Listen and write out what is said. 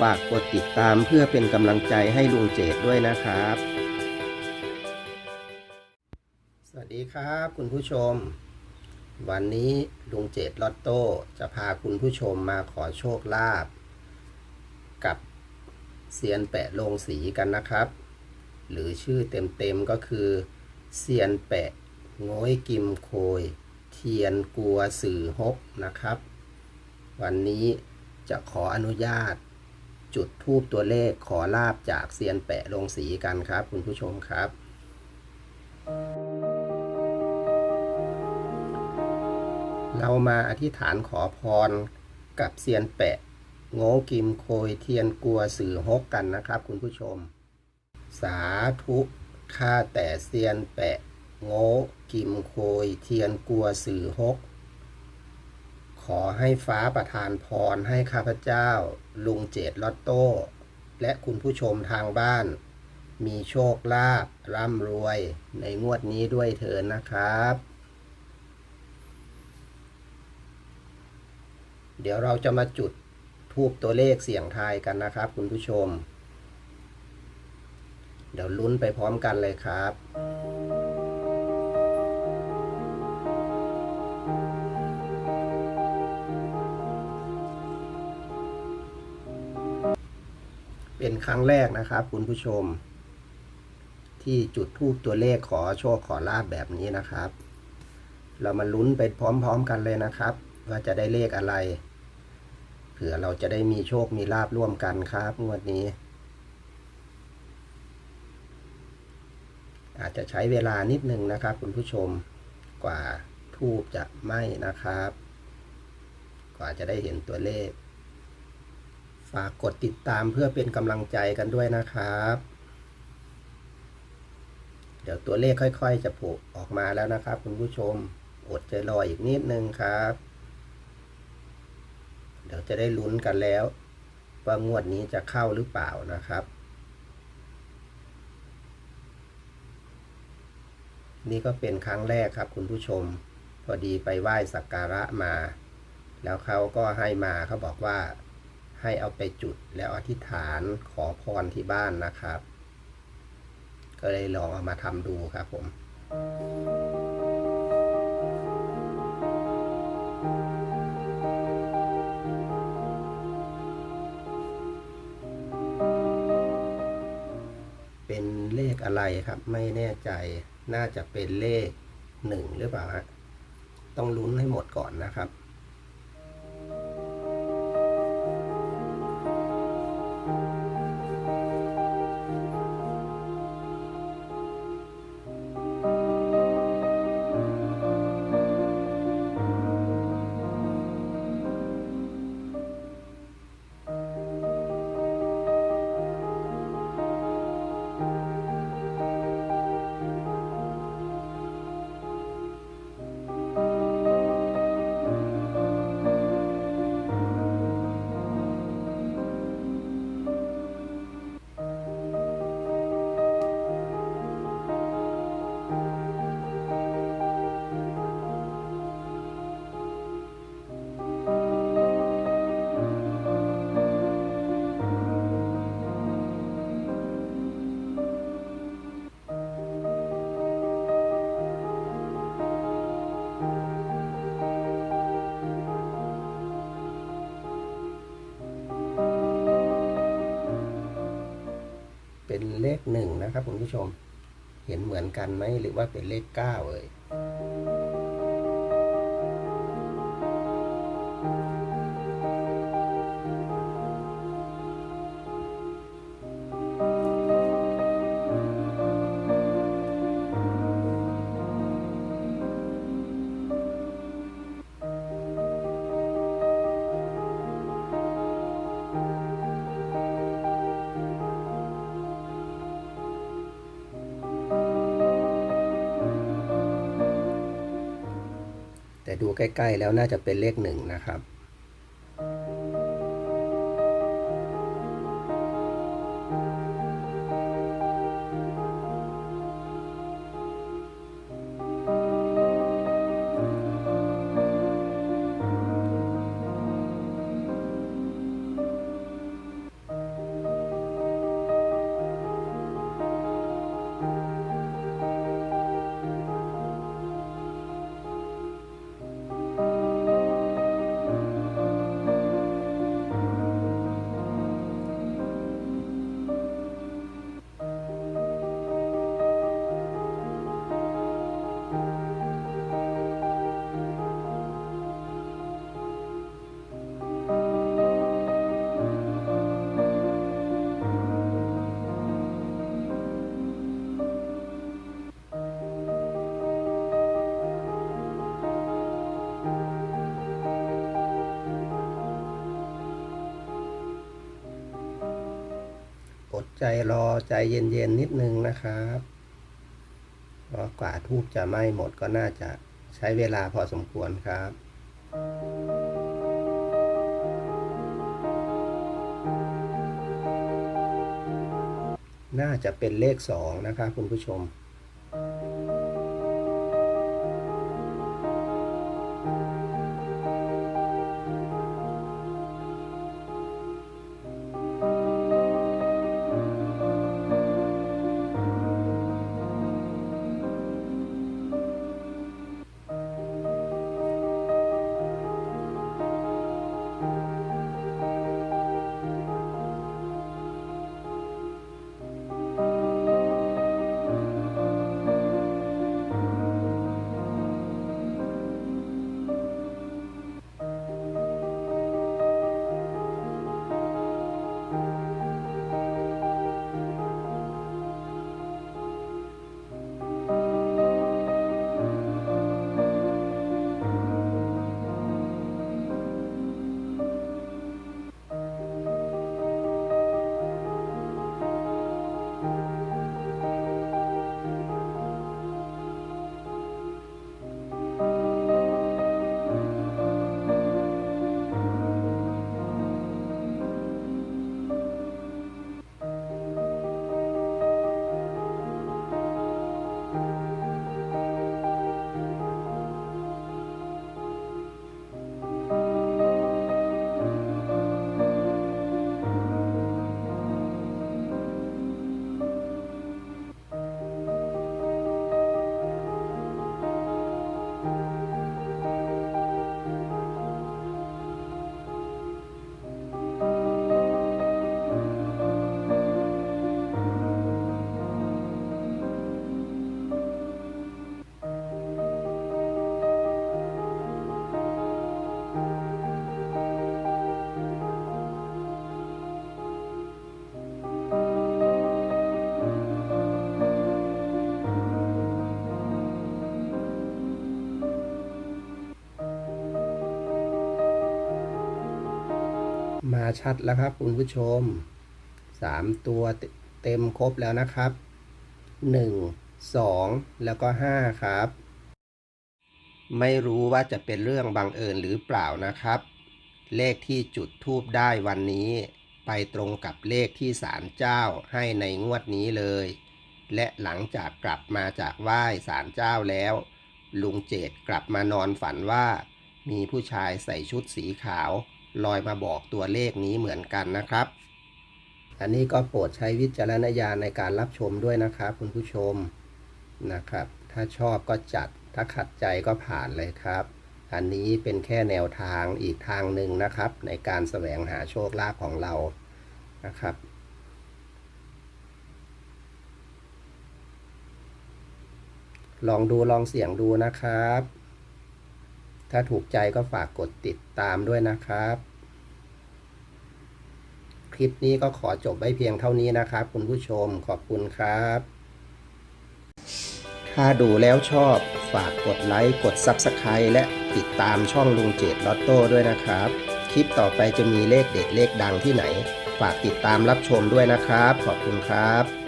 ฝากกดติดตามเพื่อเป็นกำลังใจให้ลุงเจดด้วยนะครับ สวัสดีครับคุณผู้ชม วันนี้ลุงเจดลอตโต้จะพาคุณผู้ชมมาขอโชคลาภกับเซียนแปะลงสีกันนะครับ หรือชื่อเต็มๆก็คือเซียนแปะโง้ยกิมโคย เทียนกัวสื่อฮกนะครับ วันนี้จะขออนุญาต จุดทูบตัวเลขขอลาบจากเซียนแปะลงสีกันครับ คุณผู้ชมครับ เรามาอธิษฐานขอพรกับเซียนแปะโง่กิมโคยเทียนกลัวสื่อฮกกันนะครับ คุณผู้ชม สาธุข้าแต่เซียนแปะโง่กิมโคยเทียนกลัวสื่อฮก ขอให้ฟ้าประทานพรให้ข้าพเจ้า ลุงเจดลอตโต้ และคุณผู้ชมทางบ้าน มีโชคลาภร่ำรวยในงวดนี้ด้วยเถินนะครับ เดี๋ยวเราจะมาจุดทูบตัวเลขเสียงทายกันนะครับ คุณผู้ชม เดี๋ยวลุ้นไปพร้อมกันเลยครับ เป็นครั้งแรกนะครับคุณผู้ชม ที่จุดทูบตัวเลขขอโชคขอลาบแบบนี้นะครับ เรามาลุ้นไปพร้อมๆกันเลยนะครับ ว่าจะได้เลขอะไรเผื่อเราจะได้มีโชคมีลาบร่วมกันครับงวดนี้ อาจจะใช้เวลานิดนึงนะครับ คุณผู้ชมกว่าทูบจะไหม้นะครับ กว่าจะได้เห็นตัวเลข ฝากกดติดตามเพื่อเป็นกำลังใจกันด้วยนะครับ เดี๋ยวตัวเลขค่อย ๆ จะโผล่ออกมาแล้วนะครับ คุณผู้ชม อดใจรออีกนิดนึงครับ เดี๋ยวจะได้ลุ้นกันแล้ว ว่างวดนี้จะเข้าหรือเปล่านะครับ นี่ก็เป็นครั้งแรกครับคุณผู้ชม พอดีไปไหว้สักการะมา แล้วเขาก็ให้มาเขาบอกว่า ให้เอาไปจุดแล้วอธิษฐานขอพรที่บ้านนะครับ ก็เลยลองเอามาทำดูครับผมเป็นเลขอะไรครับไม่แน่ใจน่าจะเป็นเลขหนึ่งหรือเปล่าฮะต้องลุ้นให้หมดก่อนนะครับ เลขหนึ่งนะครับคุณผู้ชม เห็นเหมือนกันไหมหรือว่าเป็นเลขเก้าเอ่ย ดูใกล้ ๆ แล้วน่าจะเป็นเลขหนึ่งนะครับ ใจรอใจเย็นๆนิดนึงนะครับเพราะกว่าทูบจะไหม้หมดก็น่าจะใช้เวลาพอสมควรครับน่าจะเป็นเลขสองนะครับคุณผู้ชมาชัดแล้วครับ คุณผู้ชมสามตัวเต็มครบแล้วนะครับหนึ่งสองแล้วก็ห้าครับ ไม่รู้ว่าจะเป็นเรื่องบังเอิญหรือเปล่านะครับ เลขที่จุดทูบได้วันนี้ ไปตรงกับเลขที่ศาลเจ้าให้ในงวดนี้เลย และหลังจากกลับมาจากไหว้ศาลเจ้าแล้ว ลุงเจตกลับมานอนฝันว่า มีผู้ชายใส่ชุดสีขาว ลอยมาบอกตัวเลขนี้เหมือนกันนะครับ อันนี้ก็โปรดใช้วิจารณญาณในการรับชมด้วยนะครับคุณผู้ชมนะครับ ถ้าชอบก็จัด ถ้าขัดใจก็ผ่านเลยครับ อันนี้เป็นแค่แนวทางอีกทางหนึ่งนะครับ ในการแสวงหาโชคลาภของเรานะครับลองดูลองเสี่ยงดูนะครับ ถ้าถูกใจก็ฝากกดติดตามด้วยนะครับ คลิปนี้ก็ขอจบไว้เพียงเท่านี้นะครับ คุณผู้ชมขอบคุณครับ ถ้าดูแล้วชอบฝากกดไลค์กด Subscribe และติดตามช่องลุงเจดลอตโต้ด้วยนะครับ คลิปต่อไปจะมีเลขเด็ดเลขดังที่ไหน ฝากติดตามรับชมด้วยนะครับ ขอบคุณครับ